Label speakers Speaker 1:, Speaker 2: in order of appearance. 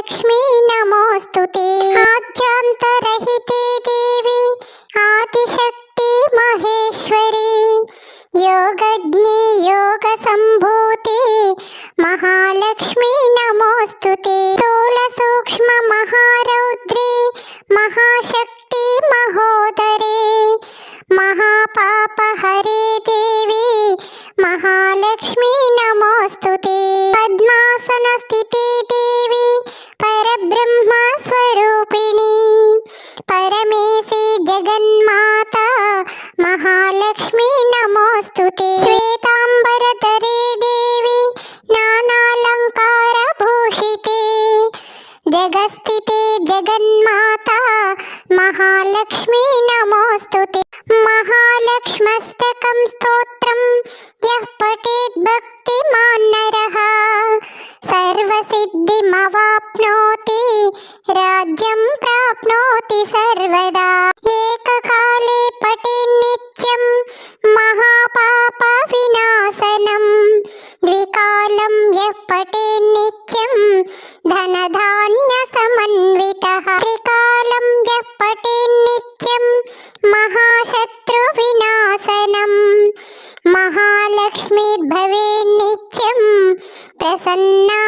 Speaker 1: महालक्ष्मी नमोऽस्तु ते। आद्यान्तरहिते देवी आदिशक्ति महेश्वरी योगज्ञे योगसम्भूते महालक्ष्मी नमोऽस्तु ते। स्थूलसूक्ष्ममहारौद्रे महाशक्ति महोदरे महापापहरे देवी महालक्ष्मी नमोऽस्तु ते। पद्मासनस्थिते देवी స్తుతి శ్వేతాంబరధరే దేవి నానాలంకార భూషితే. జగస్థితే జగన్మాత మహాలక్ష్మీ నమోస్తుతే. మహాలక్ష్మస్తకం స్తోత్రం యః పఠేత్ రాజ్యం ప్రాప్నోతి సర్వదా. నిత్యం ధనధాన్య సమన్విత త్రికాలం వ్యపటే నిత్యం మహాశత్రు వినాశనం. మహాలక్ష్మీర్భవే నిత్యం ప్రసన్నా